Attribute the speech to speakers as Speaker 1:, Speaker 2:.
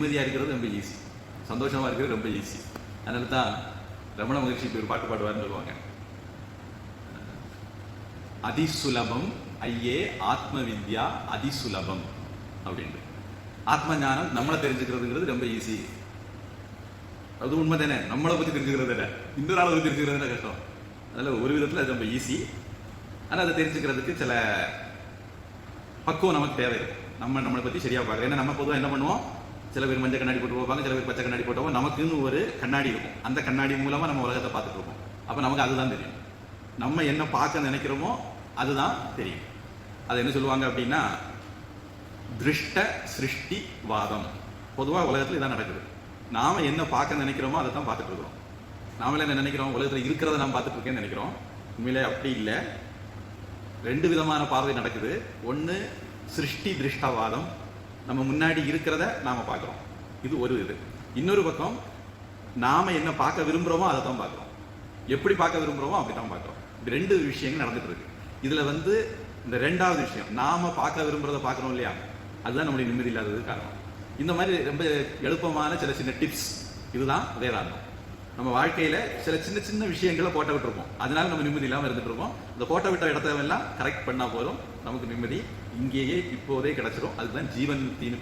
Speaker 1: நிம்மதியாக இருக்கிறது ரொம்ப ஈஸி சந்தோஷமா இருக்கிறது ரொம்ப ஈஸி அதனால தான் ரமண மகிழ்ச்சி இப்படி ஒரு பாட்டு பாடுவார்னு சொல்லுவாங்க. அதிசுலபம் ஐயே ஆத்ம வித்யா அதிசுலபம் அப்படின்ட்டு. ஆத்ம ஞானம் நம்மளை தெரிஞ்சுக்கிறதுங்கிறது ரொம்ப ஈஸி அது உண்மை தானே. நம்மளை பற்றி தெரிஞ்சுக்கிறது இல்லை. இன்னொரு ஆளை பற்றி தெரிஞ்சுக்கிறது தானே கஷ்டம். அதில் ஒரு விதத்தில் அது ரொம்ப ஈஸி ஆனால் அதை தெரிஞ்சுக்கிறதுக்கு சில பக்குவம் நமக்கு தேவை. நம்ம நம்மளை பற்றி சரியாக பார்க்குறோம் ஏன்னா நம்ம பொதுவாக என்ன பண்ணுவோம்? சில பேர் மஞ்சள் கண்ணாடி போட்டு போவாங்க சில பேர் பச்சை கண்ணாடி போட்டோம் நமக்குன்னு ஒரு கண்ணாடி இருக்கும். அந்த கண்ணாடி மூலமாக நம்ம உலகத்தை பார்த்துட்டு இருப்போம் அப்போ நமக்கு அதுதான் தெரியும். நம்ம என்ன பார்க்க நினைக்கிறோமோ அதுதான் தெரியும். அது என்ன சொல்லுவாங்க அப்படின்னா திருஷ்ட சிருஷ்டி வாதம் பொதுவாக உலகத்தில் இதான் நடக்குது. நாம என்ன பார்க்க நினைக்கிறோமோ அதை தான் பார்த்துட்டு இருக்கிறோம். நாமளே என்ன நினைக்கிறோம்? உலகத்தில் இருக்கிறத நாம் பார்த்துட்டு இருக்கேன்னு நினைக்கிறோம். உண்மையிலே அப்படி இல்லை. ரெண்டு விதமான பார்வை நடக்குது. ஒன்று சிருஷ்டி திருஷ்டவாதம். நம்ம முன்னாடி இருக்கிறத நாம பார்க்குறோம். இது ஒரு இது. இன்னொரு பக்கம் நாம என்ன பார்க்க விரும்புகிறோமோ அதை தான் பார்க்குறோம். எப்படி பார்க்க விரும்புகிறோமோ அப்படி தான் பார்க்குறோம். இது ரெண்டு விஷயங்கள் நடந்துட்டு இருக்கு. இதில் வந்து இந்த ரெண்டாவது விஷயம் நாம பார்க்க விரும்புறத பார்க்குறோம் இல்லையா? அதுதான் நம்முடைய நிம்மதி இல்லாதது காரணம். இந்த மாதிரி ரொம்ப எழுப்பமான சில சின்ன டிப்ஸ் இதுதான் வேதாந்தம். நம்ம வாழ்க்கையில சில சின்ன சின்ன விஷயங்களை போட்ட விட்டுருப்போம். அதனால நம்ம நிம்மதி இல்லாம இருந்துட்டு இருப்போம். இந்த போட்ட விட்ட இடத்த எல்லாம் கரெக்ட் பண்ணா போதும். நமக்கு நிம்மதி இங்கேயே இப்போதே கிடைச்சிடும் அதுதான் ஜீவன் தீனு